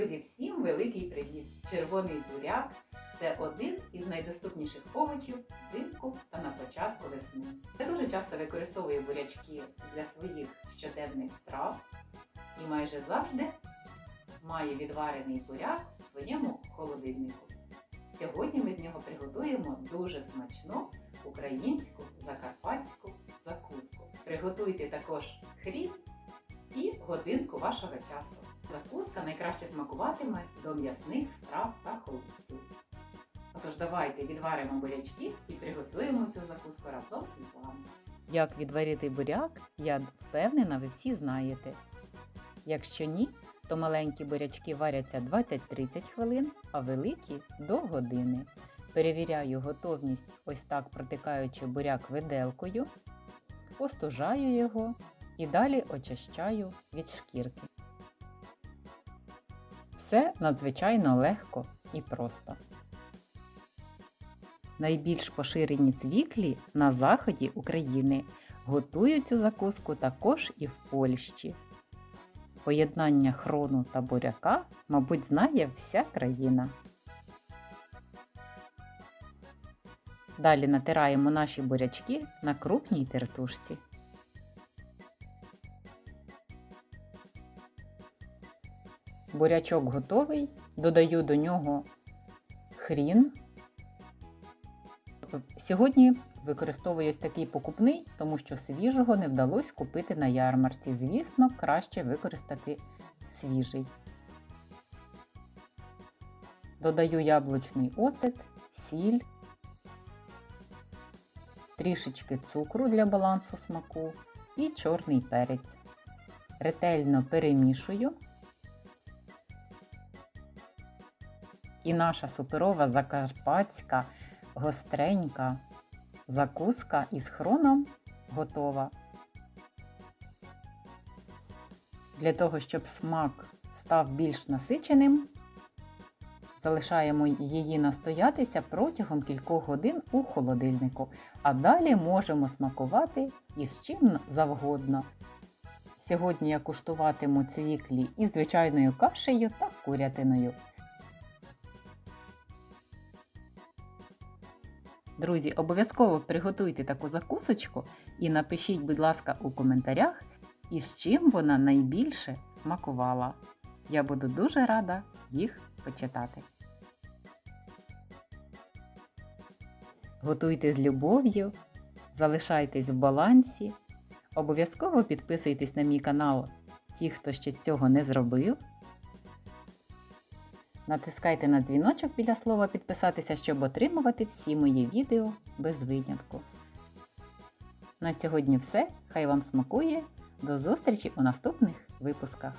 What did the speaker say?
Друзі, всім великий привіт! Червоний буряк це один із найдоступніших овочів взимку та на початку весни. Я дуже часто використовую бурячки для своїх щоденних страв і майже завжди маю відварений буряк у своєму холодильнику. Сьогодні ми з нього приготуємо дуже смачну українську закарпатську закуску. Приготуйте також хліб і годинку вашого часу. Закуска найкраще смакуватиме до м'ясних страв та холодцю. Отож, давайте відваримо бурячки і приготуємо цю закуску разом із вами. Як відварити буряк, я впевнена, ви всі знаєте. Якщо ні, то маленькі бурячки варяться 20-30 хвилин, а великі до години. Перевіряю готовність ось так протикаючи буряк виделкою, остужаю його і далі очищаю від шкірки. Все надзвичайно легко і просто. Найбільш поширені цвіклі на заході України готують цю закуску також і в Польщі. Поєднання хрону та буряка, мабуть, знає вся країна. Далі натираємо наші бурячки на крупній тертушці. Бурячок готовий, додаю до нього хрін. Сьогодні використовую ось такий покупний, тому що свіжого не вдалося купити на ярмарці. Звісно, краще використати свіжий. Додаю яблучний оцет, сіль, трішечки цукру для балансу смаку і чорний перець. Ретельно перемішую. І наша суперова закарпатська гостренька закуска із хроном готова. Для того, щоб смак став більш насиченим, залишаємо її настоятися протягом кількох годин у холодильнику, а далі можемо смакувати із чим завгодно. Сьогодні я куштуватиму цвіклі із звичайною кашею та курятиною. Друзі, обов'язково приготуйте таку закусочку і напишіть, будь ласка, у коментарях, із чим вона найбільше смакувала. Я буду дуже рада їх почитати. Готуйте з любов'ю, залишайтесь в балансі. Обов'язково підписуйтесь на мій канал, ті, хто ще цього не зробив. Натискайте на дзвіночок біля слова підписатися, щоб отримувати всі мої відео без винятку. На сьогодні все. Хай вам смакує. До зустрічі у наступних випусках!